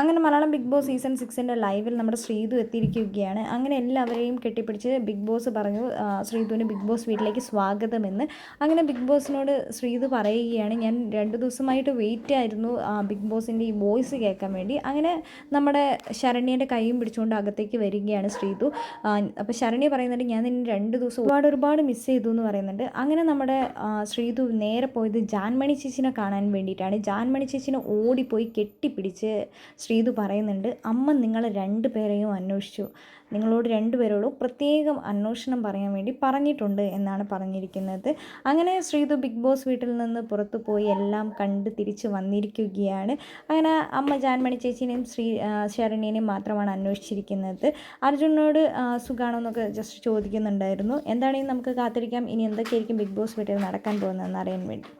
അങ്ങനെ Malayalam Bigg Boss season സിക്സിന്റെ ലൈവിൽ നമ്മുടെ ശ്രീതു എത്തിയിരിക്കുകയാണ്. അങ്ങനെ എല്ലാവരെയും കെട്ടിപ്പിടിച്ച് ബിഗ് ബോസ് പറഞ്ഞു ശ്രീതുവിന് ബിഗ് ബോസ് വീട്ടിലേക്ക് സ്വാഗതമെന്ന്. അങ്ങനെ ബിഗ് ബോസിനോട് ശ്രീതു പറയുകയാണ് ഞാൻ രണ്ട് ദിവസമായിട്ട് വെയിറ്റ് ആയിരുന്നു ബിഗ് ബോസിന്റെ ഈ വോയിസ് കേൾക്കാൻ വേണ്ടി. അങ്ങനെ നമ്മുടെ ശരണ്യന്റെ കൈയും പിടിച്ചുകൊണ്ട് അകത്തേക്ക് വരികയാണ് ശ്രീതു. അപ്പോൾ ശരണ്യ പറയുന്നുണ്ട് ഞാൻ നിന്നെ രണ്ട് ദിവസം ഒരുപാട് ഒരുപാട് മിസ് ചെയ്തു എന്ന് പറയുന്നുണ്ട്. അങ്ങനെ നമ്മുടെ ശ്രീതു നേരെ പോയത് ജാൻമണി ചേച്ചിനെ കാണാൻ വേണ്ടിയിട്ടാണ്. ജാൻമണി ചേച്ചിനെ ഓടിപ്പോയി കെട്ടിപ്പിടിച്ച് ശ്രീതു പറയുന്നുണ്ട് അമ്മ നിങ്ങളെ രണ്ട് പേരെയും അന്വേഷിച്ചു. നിങ്ങളോട് രണ്ടുപേരോടും പ്രത്യേകം അന്വേഷണം പറയാൻ വേണ്ടി പറഞ്ഞിട്ടുണ്ട് എന്നാണ് പറഞ്ഞിരിക്കുന്നത്. അങ്ങനെ ശ്രീതു ബിഗ് ബോസ് വീട്ടിൽ നിന്ന് പുറത്തു പോയി എല്ലാം കണ്ട് തിരിച്ച് വന്നിരിക്കുകയാണ്. അങ്ങനെ അമ്മ ജാൻമണി ചേച്ചീനെയും ശ്രീ ശരണിനെയും മാത്രമാണ് അന്വേഷിച്ചിരിക്കുന്നത്. അർജുനോട് സുഖാണോ എന്നൊക്കെ ജസ്റ്റ് ചോദിക്കുന്നുണ്ടായിരുന്നു. എന്താണെങ്കിലും നമുക്ക് കാത്തിരിക്കാം. ഇനി എന്തൊക്കെയായിരിക്കും ബിഗ് ബോസ് വീട്ടിൽ നടക്കാൻ പോകുന്നതെന്ന് അറിയാൻ വേണ്ടി.